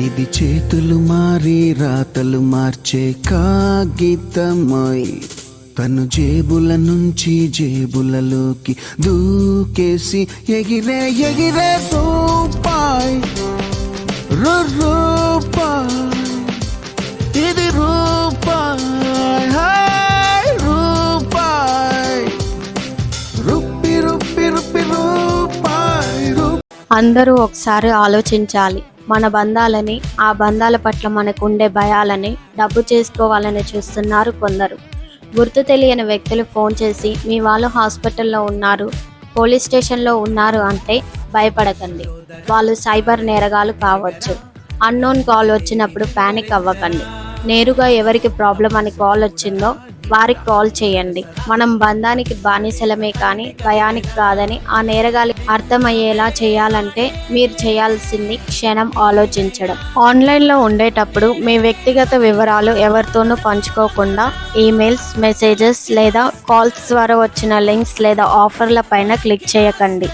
ఇది చేతులు మారి రాతలు మార్చే కాగితమై. తను జేబుల నుంచి జేబులలోకి దూకేసి ఎగిరే ఎగిరే తూపాయ్ రు అందరూ ఒకసారి ఆలోచించాలి. మన బంధాలని ఆ బంధాల పట్ల మనకు ఉండే భయాలని డబ్బు చేసుకోవాలని చూస్తున్నారు కొందరు. గుర్తు తెలియని వ్యక్తులు ఫోన్ చేసి మీ వాళ్ళు హాస్పిటల్లో ఉన్నారు పోలీస్ స్టేషన్లో ఉన్నారు అంటే భయపడకండి. వాళ్ళు సైబర్ నేరగాలు కావచ్చు. అన్నోన్ కాల్ వచ్చినప్పుడు ప్యానిక్ అవ్వకండి. నేరుగా ఎవరికి ప్రాబ్లం అని కాల్ వచ్చిందో వారికి కాల్ చేయండి. మనం బంధానికి బానిసలమే కానీ భయానికి కాదని ఆ నేరగాలికి అర్థమయ్యేలా చేయాలంటే మీరు చేయాల్సింది క్షణం ఆలోచించడం. ఆన్లైన్లో ఉండేటప్పుడు మీ వ్యక్తిగత వివరాలు ఎవరితోనూ పంచుకోకుండా ఈమెయిల్స్ మెసేజెస్ లేదా కాల్స్ ద్వారా వచ్చిన లింక్స్ లేదా ఆఫర్ల పైన క్లిక్ చేయకండి.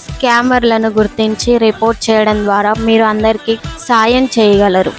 స్కామర్లను గుర్తించి రిపోర్ట్ చేయడం ద్వారా మీరు అందరికీ సాయం చేయగలరు.